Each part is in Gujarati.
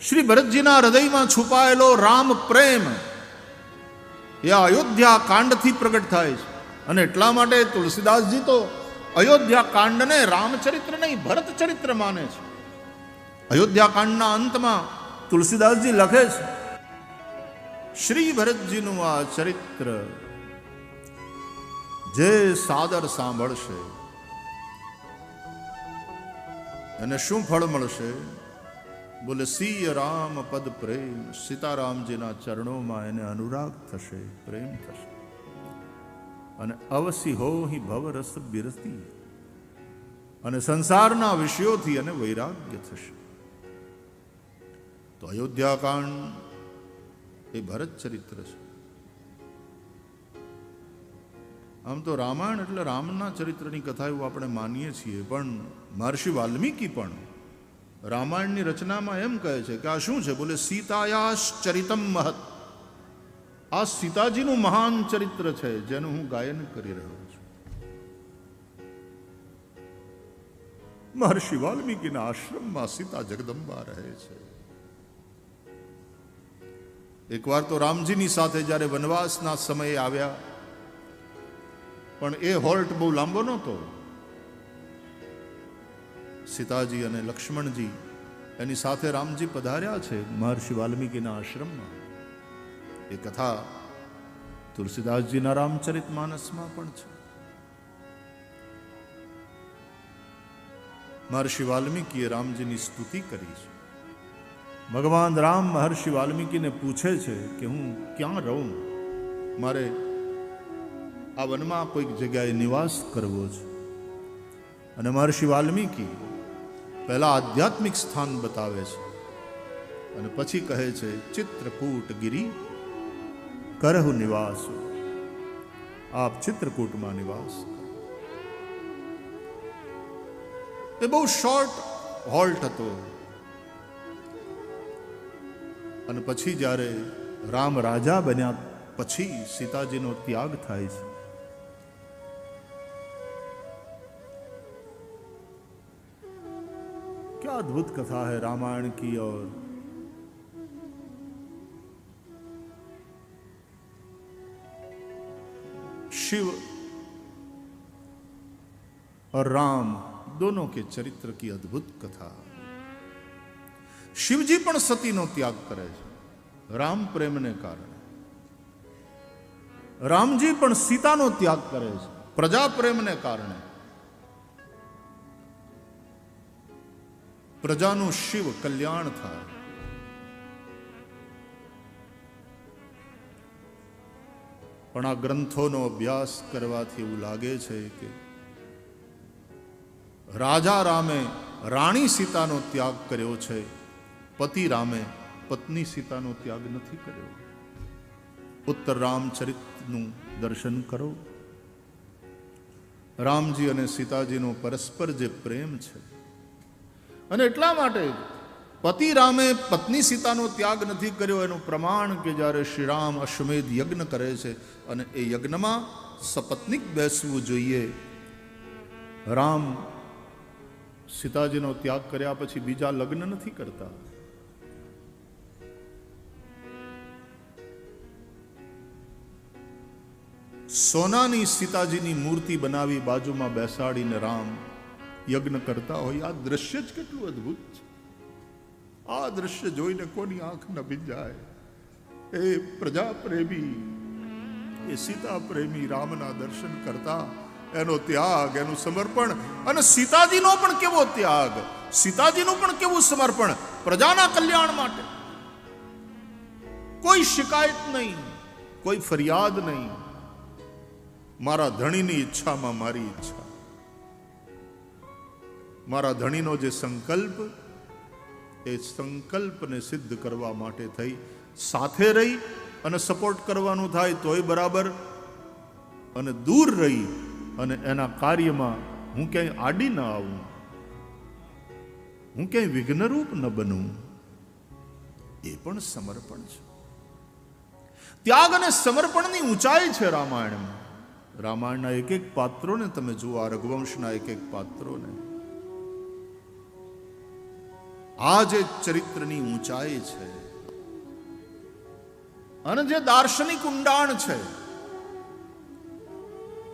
શ્રી ભરતજીના હૃદયમાં છુપાયેલો રામ પ્રેમ એ અયોધ્યા કાંડથી પ્રગટ થાય છે. અને એટલા માટે તુલસીદાસજી તો અયોધ્યા કાંડને રામચરિત્ર નહીં ભરત ચરિત્ર માને છે. અયોધ્યા કાંડના અંતમાં તુલસીદાસજી લખે છે, શ્રી ભરતજીનું આ ચરિત્ર જે સાદર સાંભળશે, એને શું ફળ મળશે? બોલે, સિંહ રામ પદ પ્રેમ સીતારામજીના ચરણોમાં એને અનુરાગ થશે, પ્રેમ થશે. અને અવસી હો હિ ભવરસ બિરતી અને સંસારના વિષયોથી અને વૈરાગ્ય થશે. તો અયોધ્યાકાંડ એ ભરત ચરિત્ર છે. આમ તો રામાયણ એટલે રામના ચરિત્રની કથા એવું આપણે માનીએ છીએ, પણ મહર્ષિ વાલ્મીકી પણ રામાયણની રચનામાં એમ કહે છે કે આ શું છે? બોલે, સીતાયાશ્ચરિતમ મહત. આ સીતાજીનું મહાન ચરિત્ર છે, જેનું હું ગાયન કરી રહ્યો છું. મહર્ષિ વાલ્મીકીના આશ્રમમાં સીતા જગદંબા રહે છે. એકવાર તો રામજીની સાથે જ્યારે વનવાસના સમયે આવ્યા, પણ એ હોલ્ટ બહુ લાંબો નહોતો. સીતાજી અને લક્ષ્મણજી એની સાથે રામજી પધાર્યા છે મહર્ષિ વાલ્મીકીના આશ્રમમાં. એ કથા તુલસીદાસજીના રામચરિત માનસમાં પણ છે. મહર્ષિ વાલ્મીકીએ રામજીની સ્તુતિ કરી છે. ભગવાન રામ મહર્ષિ વાલ્મીકીને પૂછે છે કે હું ક્યાં રહું? મારે આ વનમાં કોઈક જગ્યાએ નિવાસ કરવો છે. અને મહર્ષિ વાલ્મીકી પહેલા આધ્યાત્મિક સ્થાન બતાવે છે. અને પછી કહે છે ચિત્રકૂટ ગિરી કરહુ નિવાસ. આપ ચિત્રકૂટમાં નિવાસ એ બહુ શોર્ટ હોલ્ટ હતો. અને પછી જ્યારે રામ રાજા બન્યા, પછી સીતાજીનો ત્યાગ થાય છે. अद्भुत कथा है रामायण की और शिव और राम दोनों के चरित्र की अद्भुत कथा શિવજી પણ સતીનો ત્યાગ કરે છે રામ પ્રેમને કારણે રામજી પણ સીતાનો ત્યાગ કરે છે પ્રજા પ્રેમને કારણે પ્રજાનું શિવ કલ્યાણ થાય. પણ આ ગ્રંથોનો અભ્યાસ કરવાથી એવું લાગે છે કે રાજા રામે રાણી સીતાનો ત્યાગ કર્યો છે, પતિ રામે પત્ની સીતાનો ત્યાગ નથી કર્યો. ઉત્તર રામચરિતનું દર્શન કરો. રામજી અને સીતાજીનો પરસ્પર જે પ્રેમ છે અને એટલા માટે પતિ રામે પત્ની સીતાનો ત્યાગ નથી કર્યો. એનું પ્રમાણ કે જ્યારે શ્રી રામ અશ્વમેધ યજ્ઞ કરે છે અને એ યજ્ઞમાં સપત્નિક બેસવું જોઈએ. રામ સીતાજીનો ત્યાગ કર્યા પછી બીજા લગ્ન નથી કરતા. સોનાની સીતાજીની મૂર્તિ બનાવી બાજુમાં બેસાડીને રામ યજ્ઞ કરતા હોય, આ દ્રશ્ય જ કેટલું અદ્ભુત છે. આ દ્રશ્ય જોઈને કોની આંખ ન ભીંજાય એ પ્રજા પ્રેમી એ સીતા પ્રેમી રામના દર્શન કરતા એનો ત્યાગ, એનું સમર્પણ અને સીતાજીનો પણ કેવો ત્યાગ? સીતાજીનું પણ કેવું સમર્પણ? પ્રજાના કલ્યાણ માટે. કોઈ શિકાયત નહીં, કોઈ ફરિયાદ નહીં. મારા ધણીની ઈચ્છામાં મારી ઈચ્છા. મારા ધણીનો જે સંકલ્પ, એ સંકલ્પને સિદ્ધ કરવા માટે થઈ. સાથે રહી અને સપોર્ટ કરવાનું થાય તોય બરાબર. અને દૂર રહી અને એના કાર્યમાં હું ક્યાંય આડી ન આવું. હું ક્યાંય વિઘ્નરૂપ ન બનું. એ પણ સમર્પણ છે. ત્યાગ અને સમર્પણની ઊંચાઈ છે રામાયણમાં. રામાયણના એક એક પાત્રોને તમે જુઓ, આ રઘુવંશના એક એક પાત્રોને. આ જે ચરિત્રની ઊંચાઈ છે અને જે દાર્શનિક ઊંડાણ છે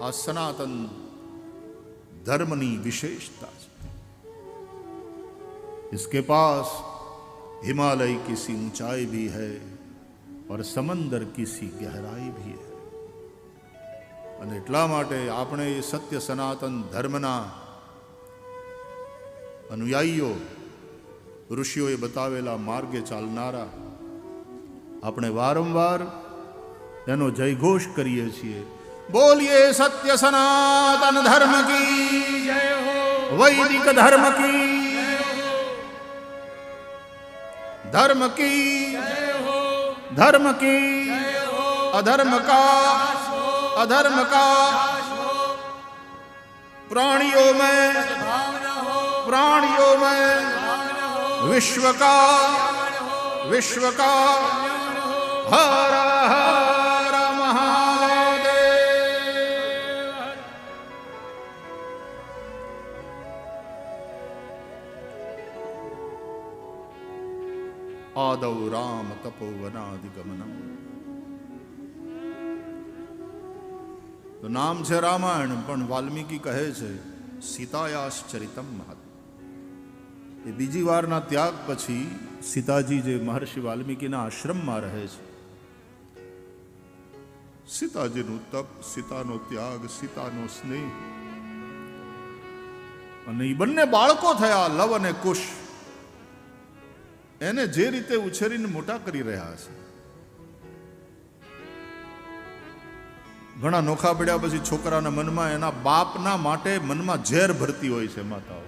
આ સનાતન धर्मनी विशेषता है इसके पास हिमालय किसी ऊंचाई भी है और समंदर किसी गहराई भी है અને એટલા માટે આપણે એ સત્ય સનાતન ધર્મના અનુયાયીઓ ઋષિઓએ બતાવેલા માર્ગે ચાલનારા. આપણે વારંવાર એનો જયઘોષ કરીએ છીએ. બોલીએ સત્ય સનાતન ધર્મ કી વૈદિક ધર્મ કી ધર્મ કી ધર્મ કી અધર્મ કા અધર્મ કા પ્રાણીઓ મેં પ્રાણીઓ મેં विश्व का विश्व का हर हर महादेव आदौ राम तपोवनादिगमनम તો નામ છે રામાયણ પણ વાલ્મીકી કહે છે સીતાયાસ ચરિતમ મહત એ બીજી વારના ત્યાગ પછી સીતાજી જે મહર્ષિ વાલ્મીકીના આશ્રમમાં રહે છે. સીતાજીનું તપ, સીતાનો ત્યાગ, સીતાનો સ્નેહ અને એ બંને બાળકો થયા, લવ અને કુશ. એને જે રીતે ઉછેરીને મોટા કરી રહ્યા છે. ઘણા નોખા પડ્યા પછી છોકરાના મનમાં એના બાપના માટે મનમાં ઝેર ભરતી હોય છે માતાઓ.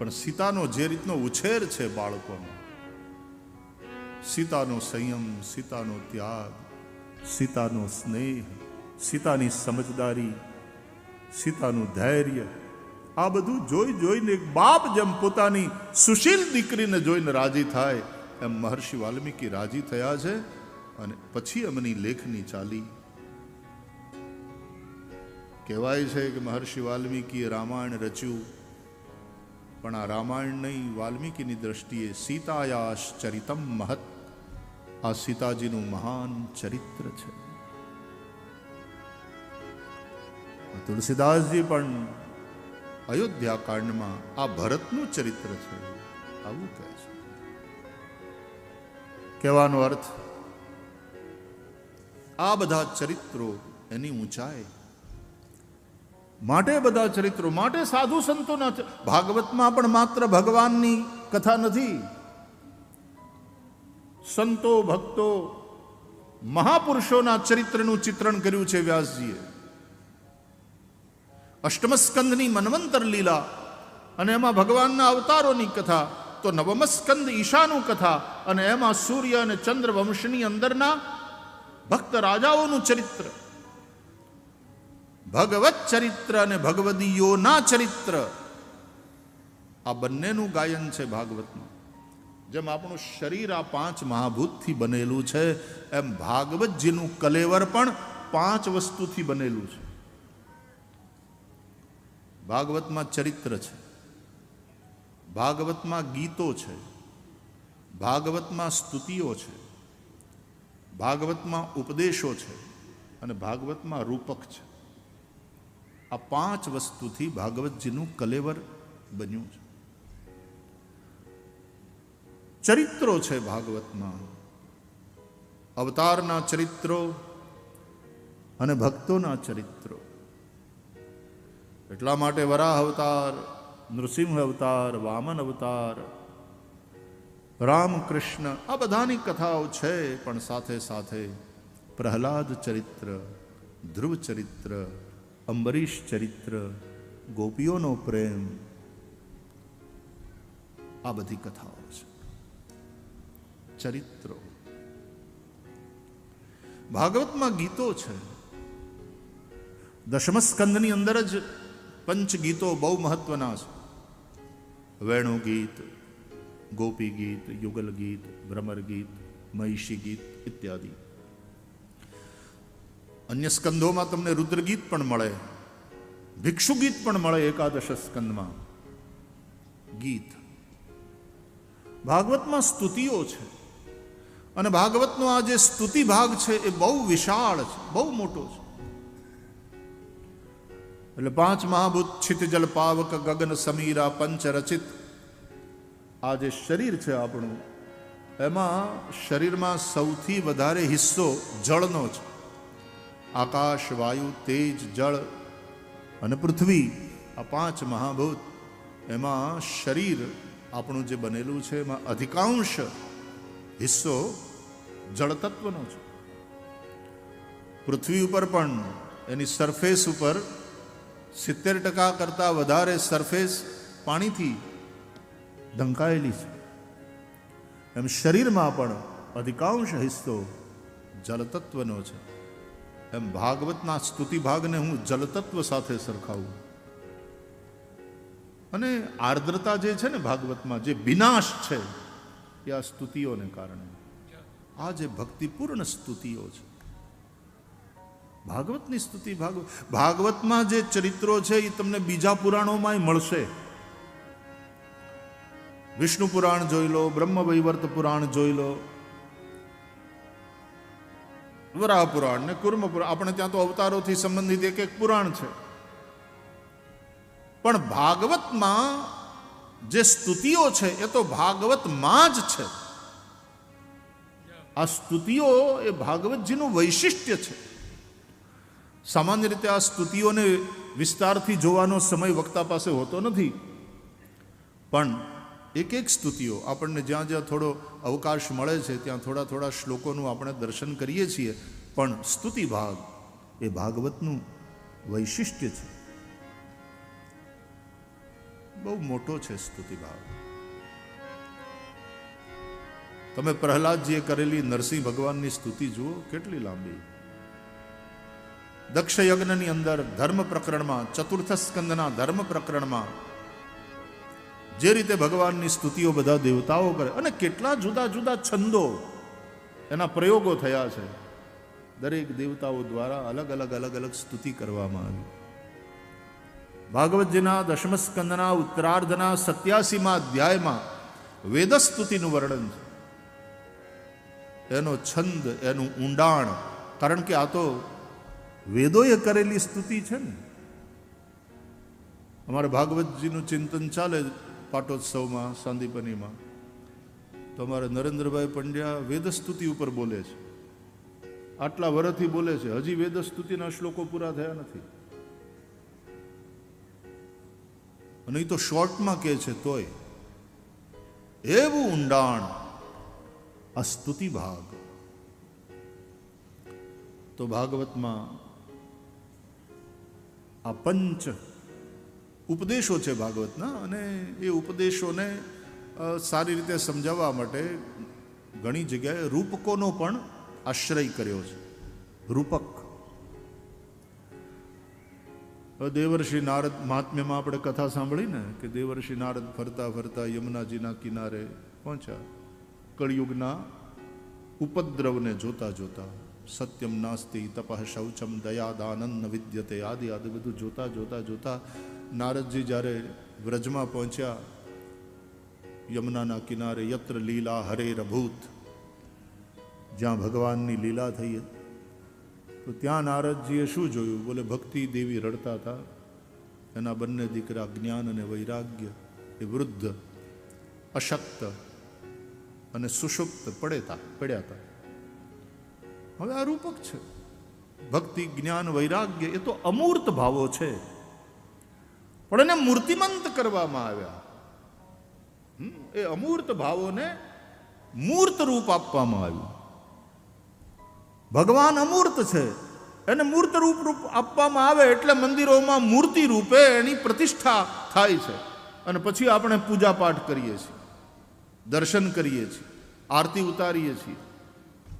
પણ સીતાનો જે રીતનો ઉછેર છે બાળકોનો, સીતાનો સંયમ, સીતાનો ત્યાગ, સીતાનો સ્નેહ, સીતાની સમજદારી, સીતાનું ધૈર્ય, આ બધું જોઈ જોઈને એક બાપ જેમ પોતાની સુશીલ દીકરીને જોઈને રાજી થાય, એમ મહર્ષિ વાલ્મીકી રાજી થયા છે અને પછી એમની લેખની ચાલી. કહેવાય છે કે મહર્ષિ વાલ્મીકીએ રામાયણ રચ્યું. પણ આ રામાયણ નહીં વાલ્મીકીની દ્રષ્ટિએ સીતાયાશ ચરિતમ મહત. આ સીતાજીનું મહાન ચરિત્ર છે. તુલસીદાસજી પણ અયોધ્યા કાંડમાં આ ભરતનું ચરિત્ર છે, આવું કહે છે. કહેવાનો અર્થ, આ બધા ચરિત્રો એની ઊંચાઈ માટે બધા ચરિત્રો, માટે સાધુ સંતોના ભાગવતમાં પણ માત્ર ભગવાનની કથા નથી. સંતો, ભક્તો, મહાપુરુષોના ચરિત્રનું ચિત્રણ કર્યું છે વ્યાસજીએ. અષ્ટમસ્કંદની મનવંતર લીલા અને એમાં ભગવાનના અવતારોની કથા, તો નવમસ્કંદ ઈશાનું કથા અને એમાં સૂર્ય અને ચંદ્ર વંશની અંદરના ભક્ત રાજાઓનું ચરિત્ર. ભગવત ચરિત્ર અને ભગવદીયોના ચરિત્ર. આ બંનેનું ગાયન છે ભાગવતમાં જેમ આપણું શરીર આ પાંચ મહાભૂતથી બનેલું છે, એમ ભાગવતજીનું કલેવર પણ પાંચ વસ્તુથી બનેલું છે. ભાગવતમાં ચરિત્ર છે. ભાગવતમાં ગીતો છે. ભાગવતમાં સ્તુતિઓ છે. ભાગવતમાં ઉપદેશો છે. અને ભાગવતમાં રૂપક છે. આ પાંચ વસ્તુથી ભાગવતજીનું કલેવર બન્યું છે. ચરિત્રો છે ભાગવતમાં. અવતારના ચરિત્રો અને ભક્તોના ચરિત્રો. એટલા માટે વરાહ અવતાર, નૃસિંહ અવતાર, વામન અવતાર, રામકૃષ્ણ, આ બધાની કથાઓ છે, પણ સાથે સાથે પ્રહલાદ ચરિત્ર, ધ્રુવ ચરિત્ર અંબરીશ ચરિત્ર, ગોપીઓનો પ્રેમ. આ બધી કથાઓ છે. ચરિત્રો. ભાગવતમાં ગીતો છે. દશમસ્કંદની અંદર જ પંચ ગીતો બહુ મહત્વના છે. વેણુ ગીત ગોપી ગીત યુગલ ગીત ભ્રમર ગીત મહિષી ગીત ઇત્યાદિ. અન્ય સ્કંદોમાં તમને રુદ્રગીત પણ મળે ભિક્ષુ ગીત પણ મળે એકાદશ સ્કંદમાં. ગીત. ભાગવતમાં સ્તુતિઓ છે અને ભાગવતનો આ જે સ્તુતિ ભાગ છે એ બહુ વિશાળ છે, બહુ મોટો છે. એટલે પાંચ મહાભૂત છિત જલ પાવક ગગન સમીરા પંચ રચિત. આ જે શરીર છે આપણું, એમાં શરીરમાં સૌથી વધારે હિસ્સો જળનો છે. આકાશ, વાયુ, તેજ, જળ અને પૃથ્વી આ પાંચ મહાભૂત. એમાં શરીર આપણું જે બનેલું છે, એમાં અધિકાંશ હિસ્સો જળતત્વનો છે. પૃથ્વી ઉપર પણ એની સરફેસ ઉપર સિત્તેર ટકા કરતાં વધારે સરફેસ પાણીથી ઢંકાયેલી છે. એમ શરીરમાં પણ અધિકાંશ હિસ્સો જળતત્વનો છે. એમ ભાગવતના સ્તુતિ ભાગને હું જલતત્વ સાથે સરખાવું. અને આર્દ્રતા જે છે ને ભાગવતમાં, જે વિનાશ છે, એ આ સ્તુતિઓને કારણે. આ જે ભક્તિપૂર્ણ સ્તુતિઓ છે. ભાગવતની સ્તુતિ ભાગવત ભાગવતમાં જે ચરિત્રો છે, એ તમને બીજા પુરાણોમાંય મળશે. વિષ્ણુ પુરાણ જોઈ લો, બ્રહ્મ વૈવર્ત પુરાણ જોઈ લો વરાહ પુરાણ ને કુર્મ પુરાણ આપણે ત્યાં તો અવતારોથી સંબંધિત એક એક પુરાણ છે. પણ ભાગવતમાં જે સ્તુતિઓ છે, એ તો ભાગવતમાં જ છે. આ સ્તુતિઓ એ ભાગવતજીનું વૈશિષ્ટ્ય છે. સામાન્ય રીતે આ સ્તુતિઓને વિસ્તારથી જોવાનો સમય વક્તા પાસે હોતો નથી. પણ એક એક સ્તુતિઓ આપણને જ્યાં જ્યાં થોડો અવકાશ મળે છે, ત્યાં થોડા થોડા શ્લોકોનું આપણે દર્શન કરીએ છીએ. પણ સ્તુતિ ભાગ એ ભાગવતનું વૈશિષ્ટ્ય છે. બહુ મોટો છે સ્તુતિ ભાગ. તમે પ્રહલાદજીએ કરેલી નરસિંહ ભગવાનની સ્તુતિ જુઓ, કેટલી લાંબી. દક્ષયજ્ઞની અંદર ધર્મ પ્રકરણમાં ચતુર્થ સ્કંદના ધર્મ પ્રકરણમાં જે રીતે ભગવાનની સ્તુતિઓ બધા દેવતાઓ કરે અને કેટલા જુદા જુદા છંદો એના પ્રયોગો થયા છે. દરેક દેવતાઓ દ્વારા અલગ અલગ અલગ અલગ સ્તુતિ કરવામાં આવી. ભાગવતજીના દશમ સ્કંદના ઉત્તરાર્ધના સત્યાસીમાં અધ્યાયમાં વેદસ્તુતિનું વર્ણન છે. એનો છંદ, એનું ઊંડાણ, કારણ કે આ તો વેદોએ કરેલી સ્તુતિ છે ને. અમારે ભાગવતજીનું ચિંતન ચાલે પાટોત્સવમાં, સાંદીપનીમાં. તો અમારે નરેન્દ્રભાઈ પંડ્યા વેદસ્તુતિ ઉપર બોલે છે. આટલા વરથી બોલે છે. હજી વેદસ્તુતિના શ્લોકો પૂરા થયા નથી. અને એ તો શોર્ટમાં કહે છે તોય, એવું ઊંડાણ આ સ્તુતિ ભાગ. તો ભાગવતમાં આ પંચ ઉપદેશો છે ભાગવતના અને એ ઉપદેશોને સારી રીતે સમજાવવા માટે ઘણી જગ્યાએ રૂપકોનો પણ આશ્રય કર્યો છે. રૂપક. દેવર્ષિ નારદ મહાત્મ્યમાં આપણે કથા સાંભળી ને કે દેવર્ષિ નારદ ફરતા ફરતા યમુનાજીના કિનારે પહોંચ્યા. કળિયુગના ઉપદ્રવને જોતા જોતા સત્યમ નાસ્તિ તપઃ શૌચમ દયાદાનંદ વિદ્યતે આદિ આદિ બધું જોતા જોતા જોતા નારદજી જ્યારે વ્રજમાં પહોંચ્યા, યમુનાના કિનારે યત્ર લીલા હરે રભૂત, જ્યાં ભગવાનની લીલા થઈ તો ત્યાં નારદજીએ શું જોયું? બોલે, ભક્તિ દેવી રડતા હતા. એના બંને દીકરા જ્ઞાન અને વૈરાગ્ય એ વૃદ્ધ, અશક્ત અને સુષુપ્ત પડેતા, પડ્યા હતા. હવે આ રૂપક છે. ભક્તિ, જ્ઞાન, વૈરાગ્ય એ તો અમૂર્ત ભાવો છે. પણ એને મૂર્તિમંત કરવામાં આવ્યા. એ અમૂર્ત ભાવોને મૂર્ત રૂપ આપવામાં આવ્યું. ભગવાન અમૂર્ત છે. એને મૂર્ત રૂપ રૂપ આપવામાં આવે એટલે મંદિરોમાં મૂર્તિ રૂપે એની પ્રતિષ્ઠા થાય છે. અને પછી આપણે પૂજા પાઠ કરીએ છીએ. દર્શન કરીએ છીએ. આરતી ઉતારીએ છીએ.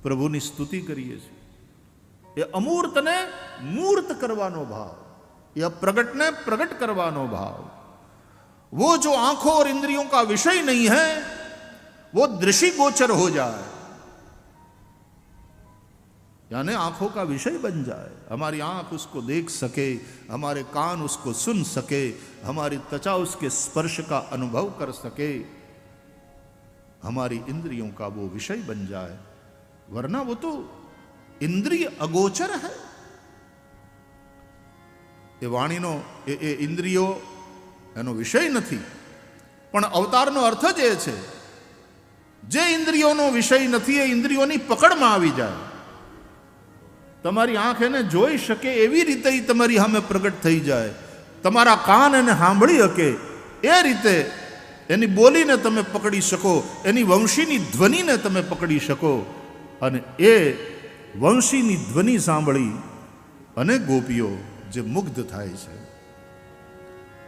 પ્રભુની સ્તુતિ કરીએ છીએ. એ અમૂર્તને મૂર્ત કરવાનો ભાવ. ये प्रगट ने प्रगट करवानो भाव। वो जो आँखों और इंद्रियों का विषय नहीं है, वो दृषि गोचर हो जाए। यानी आँखों का विषय बन जाए। हमारी आँख उसको देख सके, हमारे कान उसको सुन सके, हमारी त्वचा उसके स्पर्श का अनुभव कर सके, हमारी इंद्रियों का वो विषय बन जाए। वरना वो तो इंद्रिय अगोचर है। એ વાણીનો, એ એ ઇન્દ્રિયો, એનો વિષય નથી. પણ અવતારનો અર્થ જ એ છે, જે ઇન્દ્રિયોનો વિષય નથી, એ ઇન્દ્રિયોની પકડમાં આવી જાય. તમારી આંખ એને જોઈ શકે એવી રીતે તમારી સામે પ્રગટ થઈ જાય. તમારા કાન એને સાંભળી શકે એ રીતે એની બોલીને તમે પકડી શકો, એની વંશીની ધ્વનિને તમે પકડી શકો. અને એ વંશીની ધ્વનિ સાંભળી અને ગોપીઓ જે મુગ્ધ થાય છે.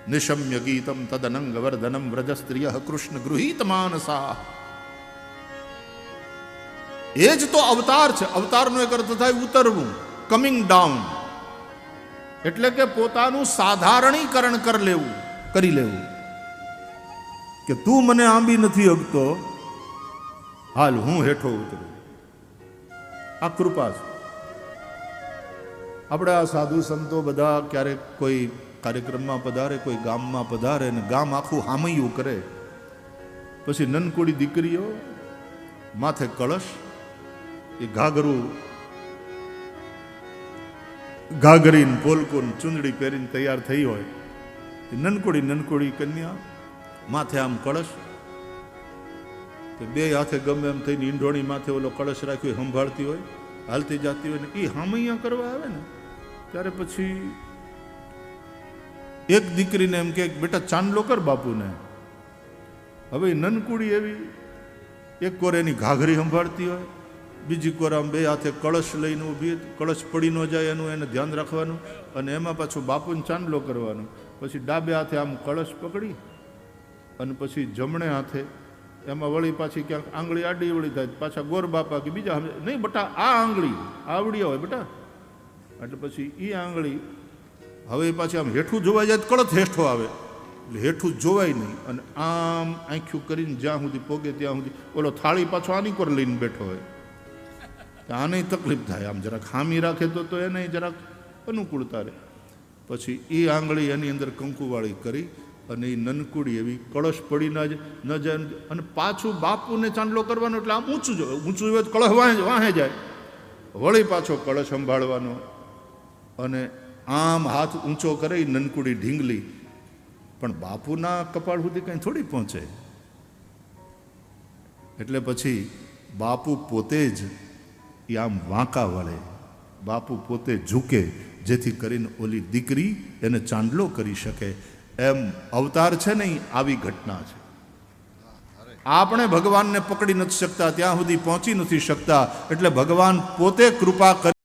નિશમ્ય ગીતમ તદનંગ વર્ધનમ વ્રજ સ્ત્રીય કૃષ્ણ ગૃહિત માનસા. એ જ તો અવતાર છે. અવતારનો એક અર્થ થાય ઉતરવું કમિંગ ડાઉન એટલે કે પોતાનું સાધારણીકરણ કર લેવું, કરી લેવું. કે તું મને આંબી નથી અગતો, હાલ હું હેઠો ઉતરું. આ કૃપા છે. આપણે આ સાધુ સંતો બધા ક્યારેક કોઈ કાર્યક્રમમાં પધારે, કોઈ ગામમાં પધારે ને ગામ આખું હામૈયું કરે. પછી નનકુડી દીકરીઓ માથે કળશ, એ ઘાઘરું, ઘાઘરીન પોલકુન ચૂંદડી પહેરીને તૈયાર થઈ હોય. એ નનકુડી નનકુડી કન્યા માથે આમ કળશ. તો બે હાથે ગમે એમ થઈને ઈંઢોણી માથે ઓલો કળશ રાખ્યો સંભાળતી હોય, હાલતી જાતી હોય ને એ હામૈયા કરવા આવે ને. ત્યારે પછી એક દીકરીને એમ કે, બેટા, ચાંદલો કર બાપુને. હવે નનકુડી એવી, એક કોર એની ઘાઘરી સંભાળતી હોય, બીજી કોર આમ બે હાથે કળશ લઈને ઊભી કળશ પડી ન જાય એનું, એને ધ્યાન રાખવાનું, અને એમાં પાછું બાપુને ચાંદલો કરવાનો. પછી ડાબે હાથે આમ કળશ પકડી, અને પછી જમણે હાથે એમાં વળી પાછી ક્યાંક આંગળી આડી વળી થાય, પાછા ગોર બાપા કે બીજા નહીં, બટા, આ આંગળી આવડી હોય, બેટા. એટલે પછી એ આંગળી હવે પાછી આમ હેઠું જોવાઈ જાય તો હેઠો આવે. એટલે હેઠું જોવાય નહીં અને આમ આંખ્યું કરીને જ્યાં સુધી પોગે ત્યાં સુધી ઓલો થાળી પાછો આની પર લઈને બેઠો હોય. આને તકલીફ થાય. આમ જરાક ખામી રાખે તો તો એને જરાક અનુકૂળતા રહે. પછી એ આંગળી એની અંદર કંકુવાળી કરી અને એ નનકુડી એવી કળશ પડી ના જ, ન જાય અને પાછું બાપુને ચાંદલો કરવાનો એટલે આમ ઊંચું ઊંચું હોય તો કળશ વાહે વાહે જાય. વળી પાછો કળશ સંભાળવાનો. અને આમ હાથ ઊંચો કરે નનકુડી ઢીંગલી. પણ બાપુના કપાળ સુધી કંઈ થોડી પહોંચે. એટલે પછી બાપુ પોતે જ એ આમ વાંકા વળે. બાપુ પોતે ઝૂકે, જેથી કરીને ઓલી દીકરી એને ચાંદલો કરી શકે. એમ અવતાર છે નહીં આવી ઘટના છે. આપણે ભગવાનને પકડી નથી શકતા, ત્યાં સુધી પહોંચી નથી શકતા. એટલે ભગવાન પોતે કૃપા કરી